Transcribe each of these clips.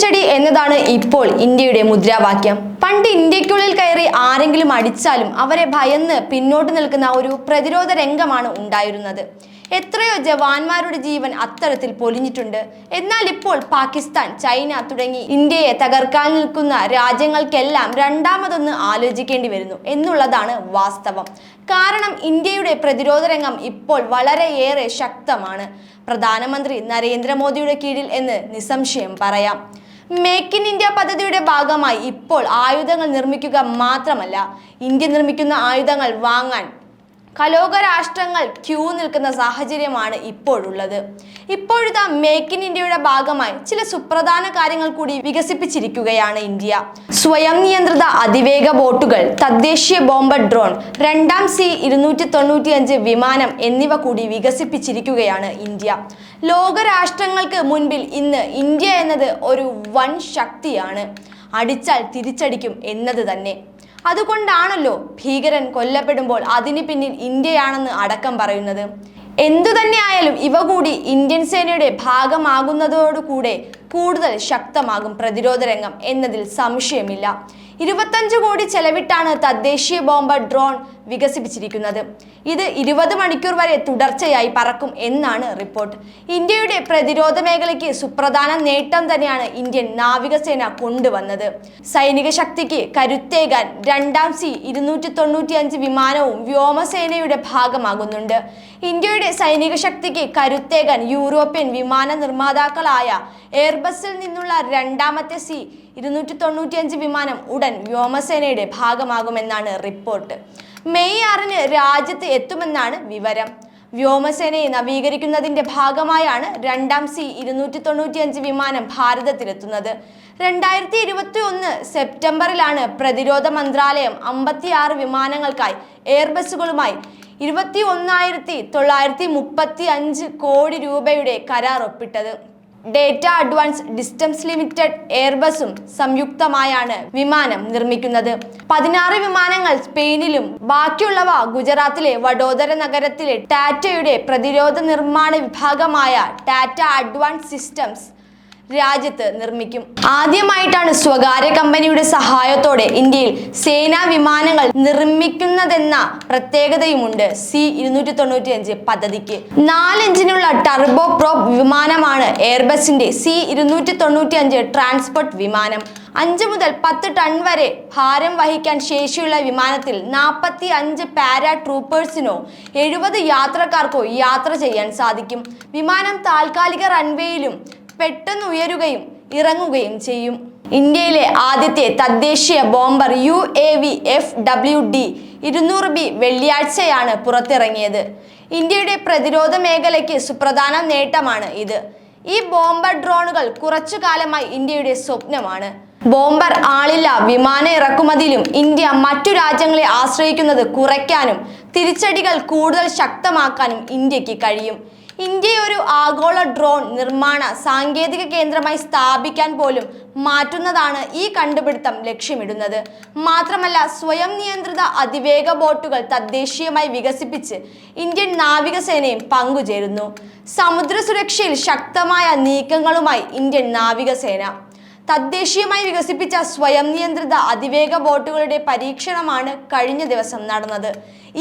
തിരിച്ചടി എന്നതാണ് ഇപ്പോൾ ഇന്ത്യയുടെ മുദ്രാവാക്യം. പണ്ട് ഇന്ത്യക്കുള്ളിൽ കയറി ആരെങ്കിലും അടിച്ചാലും അവരെ ഭയന്ന് പിന്നോട്ട് നിൽക്കുന്ന ഒരു പ്രതിരോധ രംഗമാണ് ഉണ്ടായിരുന്നത്. എത്രയോ ജവാന്മാരുടെ ജീവൻ അത്തരത്തിൽ പൊലിഞ്ഞിട്ടുണ്ട്. എന്നാൽ ഇപ്പോൾ പാകിസ്ഥാൻ ചൈന തുടങ്ങി ഇന്ത്യയെ തകർക്കാൻ നിൽക്കുന്ന രാജ്യങ്ങൾക്കെല്ലാം രണ്ടാമതൊന്ന് ആലോചിക്കേണ്ടി വരുന്നു എന്നുള്ളതാണ് വാസ്തവം. കാരണം ഇന്ത്യയുടെ പ്രതിരോധ രംഗം ഇപ്പോൾ വളരെയേറെ ശക്തമാണ്. പ്രധാനമന്ത്രി നരേന്ദ്രമോദിയുടെ കീഴിൽ എന്ന് നിസ്സംശയം പറയാം. മേക്ക് ഇൻ ഇന്ത്യ പദ്ധതിയുടെ ഭാഗമായി ഇപ്പോൾ ആയുധങ്ങൾ നിർമ്മിക്കുക മാത്രമല്ല ഇന്ത്യ നിർമ്മിക്കുന്ന ആയുധങ്ങൾ വാങ്ങാൻ കലോക രാഷ്ട്രങ്ങൾ ക്യൂ നിൽക്കുന്ന സാഹചര്യമാണ് ഇപ്പോഴുള്ളത്. ഇപ്പോഴത്തെ മേക്ക് ഇൻ ഇന്ത്യയുടെ ഭാഗമായി ചില സുപ്രധാന കാര്യങ്ങൾ കൂടി വികസിപ്പിച്ചിരിക്കുകയാണ് ഇന്ത്യ. സ്വയം നിയന്ത്രിത അതിവേഗ ബോട്ടുകൾ തദ്ദേശീയ ബോംബർ ഡ്രോൺ രണ്ടാം സി ഇരുന്നൂറ്റി വിമാനം എന്നിവ കൂടി വികസിപ്പിച്ചിരിക്കുകയാണ് ഇന്ത്യ. ലോകരാഷ്ട്രങ്ങൾക്ക് മുൻപിൽ ഇന്ന് ഇന്ത്യ എന്നത് ഒരു വൻ ശക്തിയാണ്. അടിച്ചാൽ തിരിച്ചടിക്കും എന്നത് തന്നെ. അതുകൊണ്ടാണല്ലോ ഭീകരൻ കൊല്ലപ്പെടുമ്പോൾ അതിന് പിന്നിൽ ഇന്ത്യയാണെന്ന് അടക്കം പറയുന്നത്. എന്തു തന്നെയായാലും ഇവ കൂടി ഇന്ത്യൻ സേനയുടെ ഭാഗമാകുന്നതോടുകൂടെ കൂടുതൽ ശക്തമാകും പ്രതിരോധ രംഗം എന്നതിൽ സംശയമില്ല. ഇരുപത്തഞ്ച് കോടി ചെലവിട്ടാണ് തദ്ദേശീയ ബോംബ് ഡ്രോൺ വികസിപ്പിച്ചിരിക്കുന്നത്. ഇത് ഇരുപത് മണിക്കൂർ വരെ തുടർച്ചയായി പറക്കും എന്നാണ് റിപ്പോർട്ട്. ഇന്ത്യയുടെ പ്രതിരോധ മേഖലയ്ക്ക് സുപ്രധാന നേട്ടം തന്നെയാണ് ഇന്ത്യൻ നാവികസേന കൊണ്ടുവന്നത്. സൈനിക ശക്തിക്ക് കരുത്തേകാൻ രണ്ടാം സി ഇരുന്നൂറ്റി തൊണ്ണൂറ്റി അഞ്ച് വിമാനവും വ്യോമസേനയുടെ ഭാഗമാകുന്നുണ്ട്. ഇന്ത്യയുടെ സൈനിക ശക്തിക്ക് കരുത്തേകാൻ യൂറോപ്യൻ വിമാന നിർമ്മാതാക്കളായ എയർബസിൽ നിന്നുള്ള രണ്ടാമത്തെ സി ഇരുന്നൂറ്റി തൊണ്ണൂറ്റിയഞ്ച് വിമാനം ഉടൻ വ്യോമസേനയുടെ ഭാഗമാകുമെന്നാണ് റിപ്പോർട്ട്. മെയ് ആറിന് രാജ്യത്ത് എത്തുമെന്നാണ് വിവരം. വ്യോമസേനയെ നവീകരിക്കുന്നതിന്റെ ഭാഗമായാണ് രണ്ടാം സി ഇരുന്നൂറ്റി തൊണ്ണൂറ്റിയഞ്ച് വിമാനം ഭാരതത്തിലെത്തുന്നത്. രണ്ടായിരത്തി ഇരുപത്തി ഒന്ന് സെപ്റ്റംബറിലാണ് പ്രതിരോധ മന്ത്രാലയം അമ്പത്തിയാറ് വിമാനങ്ങൾക്കായി എയർബസുകളുമായി ഇരുപത്തി ഒന്നായിരത്തി തൊള്ളായിരത്തി മുപ്പത്തി അഞ്ച് കോടി രൂപയുടെ കരാർ ഒപ്പിട്ടത്. ഡേറ്റ അഡ്വാൻസ് ഡിസ്റ്റൻസ് ലിമിറ്റഡ് എയർബസും സംയുക്തമായാണ് വിമാനം നിർമ്മിക്കുന്നത്. പതിനാറ് വിമാനങ്ങൾ സ്പെയിനിലും ബാക്കിയുള്ളവ ഗുജറാത്തിലെ വഡോദര നഗരത്തിലെ ടാറ്റയുടെ പ്രതിരോധ നിർമ്മാണ വിഭാഗമായ ടാറ്റ അഡ്വാൻസ് സിസ്റ്റംസ് രാജ്യത്ത് നിർമ്മിക്കും. ആദ്യമായിട്ടാണ് സ്വകാര്യ കമ്പനിയുടെ സഹായത്തോടെ ഇന്ത്യയിൽ സേനാ വിമാനങ്ങൾ നിർമ്മിക്കുന്നതെന്ന പ്രത്യേകതയുമുണ്ട് സി ഇരുന്നൂറ്റി തൊണ്ണൂറ്റി അഞ്ച് പദ്ധതിക്ക്. നാലഞ്ചിനുള്ള ടർബോ പ്രോപ്പ് വിമാനമാണ് എയർബസിന്റെ സി ഇരുന്നൂറ്റി തൊണ്ണൂറ്റി അഞ്ച് ട്രാൻസ്പോർട്ട് വിമാനം. അഞ്ച് മുതൽ പത്ത് ടൺ വരെ ഭാരം വഹിക്കാൻ ശേഷിയുള്ള വിമാനത്തിൽ നാൽപ്പത്തി അഞ്ച് പാരാ ട്രൂപ്പേഴ്സിനോ എഴുപത് യാത്രക്കാർക്കോ യാത്ര ചെയ്യാൻ സാധിക്കും. വിമാനം താൽക്കാലിക റൺവേയിലും പെട്ടെന്ന് ഉയരുകയും ഇറങ്ങുകയും ചെയ്യും. ഇന്ത്യയിലെ ആദ്യത്തെ തദ്ദേശീയ bomber U A V F W D ഇരുന്നൂറ് ബി വെള്ളിയാഴ്ചയാണ് പുറത്തിറങ്ങിയത്. ഇന്ത്യയുടെ പ്രതിരോധ മേഖലയ്ക്ക് സുപ്രധാന നേട്ടമാണ് ഇത്. ഈ ബോംബർ ഡ്രോണുകൾ കുറച്ചു കാലമായി ഇന്ത്യയുടെ സ്വപ്നമാണ്. ബോംബർ ആളില്ല വിമാന ഇറക്കുമതിയിലും ഇന്ത്യ മറ്റു രാജ്യങ്ങളെ ആശ്രയിക്കുന്നത് കുറയ്ക്കാനും തിരിച്ചടികൾ കൂടുതൽ ശക്തമാക്കാനും ഇന്ത്യയ്ക്ക് കഴിയും. ഇന്ത്യയെ ഒരു ആഗോള ഡ്രോൺ നിർമ്മാണ സാങ്കേതിക കേന്ദ്രമായി സ്ഥാപിക്കാൻ പോലും മാറ്റുന്നതാണ് ഈ കണ്ടുപിടുത്തം ലക്ഷ്യമിടുന്നത്. മാത്രമല്ല സ്വയം നിയന്ത്രിത അതിവേഗ ബോട്ടുകൾ തദ്ദേശീയമായി വികസിപ്പിച്ച് ഇന്ത്യൻ നാവികസേനയും പങ്കുചേരുന്നു. സമുദ്ര സുരക്ഷയിൽ ശക്തമായ നീക്കങ്ങളുമായി ഇന്ത്യൻ നാവികസേന തദ്ദേശീയമായി വികസിപ്പിച്ച സ്വയം നിയന്ത്രിത അതിവേഗ ബോട്ടുകളുടെ പരീക്ഷണമാണ് കഴിഞ്ഞ ദിവസം നടന്നത്.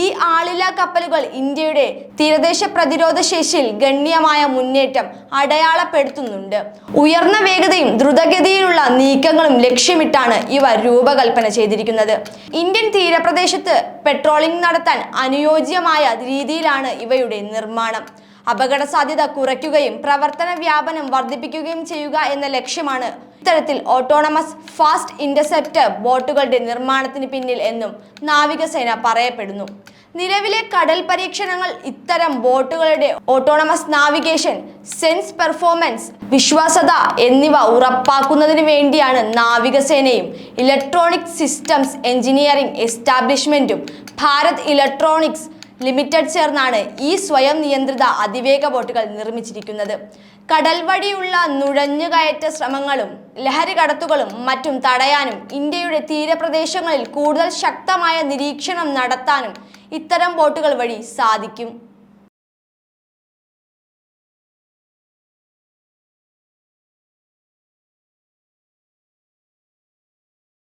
ഈ ആളില്ലാ കപ്പലുകൾ ഇന്ത്യയുടെ തീരദേശ പ്രതിരോധ ശേഷിയിൽ ഗണ്യമായ മുന്നേറ്റം അടയാളപ്പെടുത്തുന്നുണ്ട്. ഉയർന്ന വേഗതയും ദ്രുതഗതിയിലുള്ള നീക്കങ്ങളും ലക്ഷ്യമിട്ടാണ് ഇവ രൂപകൽപ്പന ചെയ്തിരിക്കുന്നത്. ഇന്ത്യൻ തീരപ്രദേശത്ത് പെട്രോളിംഗ് നടത്താൻ അനുയോജ്യമായ രീതിയിലാണ് ഇവയുടെ നിർമ്മാണം. അപകട സാധ്യത കുറയ്ക്കുകയും പ്രവർത്തന വ്യാപനം വർദ്ധിപ്പിക്കുകയും ചെയ്യുക എന്ന ലക്ഷ്യമാണ് ഇത്തരത്തിൽ ഓട്ടോണമസ് ഫാസ്റ്റ് ഇന്റർസെപ്റ്റർ ബോട്ടുകളുടെ നിർമ്മാണത്തിന് പിന്നിൽ എന്നും നാവികസേന പറയപ്പെടുന്നു. നിലവിലെ കടൽ പരീക്ഷണങ്ങൾ ഇത്തരം ബോട്ടുകളുടെ ഓട്ടോണമസ് നാവിഗേഷൻ സെൻസ് പെർഫോമൻസ് വിശ്വാസത എന്നിവ ഉറപ്പാക്കുന്നതിന് വേണ്ടിയാണ് നാവികസേനയും ഇലക്ട്രോണിക് സിസ്റ്റംസ് എഞ്ചിനീയറിംഗ് എസ്റ്റാബ്ലിഷ്മെന്റും ഭാരത് ഇലക്ട്രോണിക്സ് ലിമിറ്റഡ് ചേർന്നാണ് ഈ സ്വയം നിയന്ത്രിത അതിവേഗ ബോട്ടുകൾ നിർമ്മിച്ചിരിക്കുന്നത്. കടൽ വഴിയുള്ള നുഴഞ്ഞുകയറ്റ ശ്രമങ്ങളും ലഹരി കടത്തുകളും മറ്റും തടയാനും ഇന്ത്യയുടെ തീരപ്രദേശങ്ങളിൽ കൂടുതൽ ശക്തമായ നിരീക്ഷണം നടത്താനും ഇത്തരം ബോട്ടുകൾ വഴി സാധിക്കും.